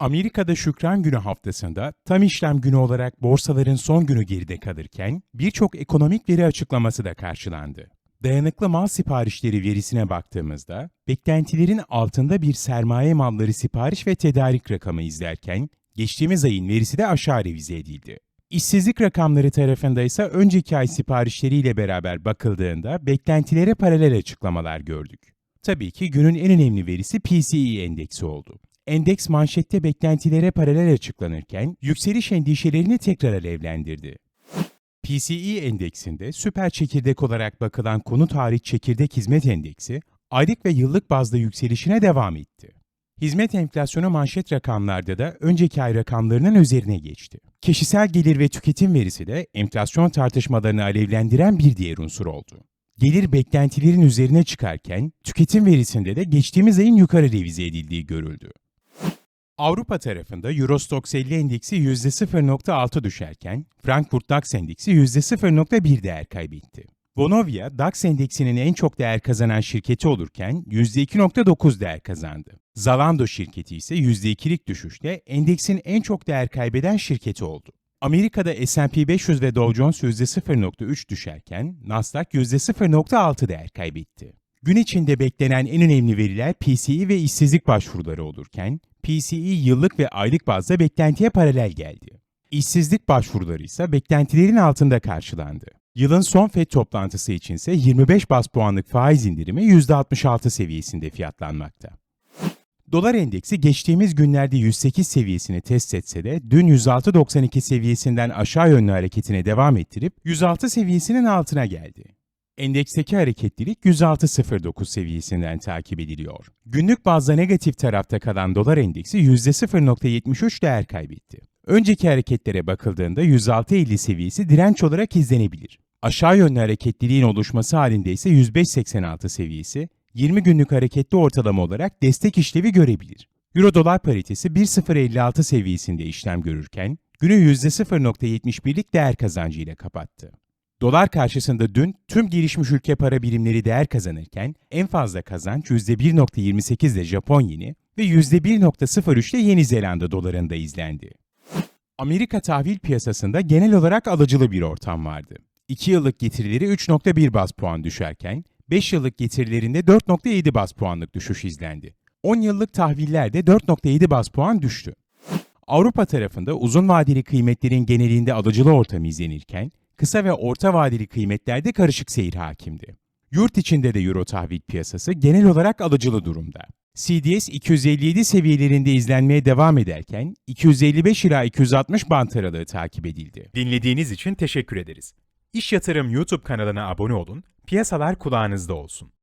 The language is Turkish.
Amerika'da Şükran Günü haftasında tam işlem günü olarak borsaların son günü geride kalırken birçok ekonomik veri açıklaması da karşılandı. Dayanıklı mal siparişleri verisine baktığımızda beklentilerin altında bir sermaye malları sipariş ve tedarik rakamı izlerken geçtiğimiz ayın verisi de aşağı revize edildi. İşsizlik rakamları tarafında ise önceki ay siparişleriyle beraber bakıldığında beklentilere paralel açıklamalar gördük. Tabii ki günün en önemli verisi PCE endeksi oldu. Endeks manşette beklentilere paralel açıklanırken yükseliş endişelerini tekrar alevlendirdi. PCE endeksinde süper çekirdek olarak bakılan konut hariç çekirdek hizmet endeksi aylık ve yıllık bazda yükselişine devam etti. Hizmet enflasyonu manşet rakamlarda da önceki ay rakamlarının üzerine geçti. Kişisel gelir ve tüketim verisi de enflasyon tartışmalarını alevlendiren bir diğer unsur oldu. Gelir beklentilerin üzerine çıkarken tüketim verisinde de geçtiğimiz ayın yukarı revize edildiği görüldü. Avrupa tarafında Eurostoxx 50 endeksi %0.6 düşerken Frankfurt DAX endeksi %0.1 değer kaybetti. Vonovia, DAX endeksinin en çok değer kazanan şirketi olurken %2.9 değer kazandı. Zalando şirketi ise %2'lik düşüşle endeksin en çok değer kaybeden şirketi oldu. Amerika'da S&P 500 ve Dow Jones %0.3 düşerken Nasdaq %0.6 değer kaybetti. Gün içinde beklenen en önemli veriler PCE ve işsizlik başvuruları olurken PCE yıllık ve aylık bazda beklentiye paralel geldi. İşsizlik başvuruları ise beklentilerin altında karşılandı. Yılın son FED toplantısı içinse 25 bas puanlık faiz indirimi %66 seviyesinde fiyatlanmakta. Dolar endeksi geçtiğimiz günlerde 108 seviyesini test etse de dün 106.92 seviyesinden aşağı yönlü hareketine devam ettirip 106 seviyesinin altına geldi. Endeksteki hareketlilik 106.09 seviyesinden takip ediliyor. Günlük bazda negatif tarafta kalan dolar endeksi %0.73 değer kaybetti. Önceki hareketlere bakıldığında 106.50 seviyesi direnç olarak izlenebilir. Aşağı yönlü hareketliliğin oluşması halinde ise 105.86 seviyesi 20 günlük hareketli ortalama olarak destek işlevi görebilir. Euro dolar paritesi 1.056 seviyesinde işlem görürken günü %0.71'lik değer kazancıyla kapattı. Dolar karşısında dün tüm gelişmiş ülke para birimleri değer kazanırken en fazla kazanç %1.28 ile Japon yeni ve %1.03 ile Yeni Zelanda dolarında izlendi. Amerika tahvil piyasasında genel olarak alıcılı bir ortam vardı. 2 yıllık getirileri 3.1 bas puan düşerken 5 yıllık getirilerinde 4.7 bas puanlık düşüş izlendi. 10 yıllık tahvillerde 4.7 bas puan düştü. Avrupa tarafında uzun vadeli kıymetlerin genelinde alıcılı ortam izlenirken, kısa ve orta vadeli kıymetlerde karışık seyir hakimdi. Yurt içinde de euro tahvil piyasası genel olarak alıcılı durumda. CDS 257 seviyelerinde izlenmeye devam ederken 255 ila 260 bant aralığı takip edildi. Dinlediğiniz için teşekkür ederiz. İş Yatırım YouTube kanalına abone olun, piyasalar kulağınızda olsun.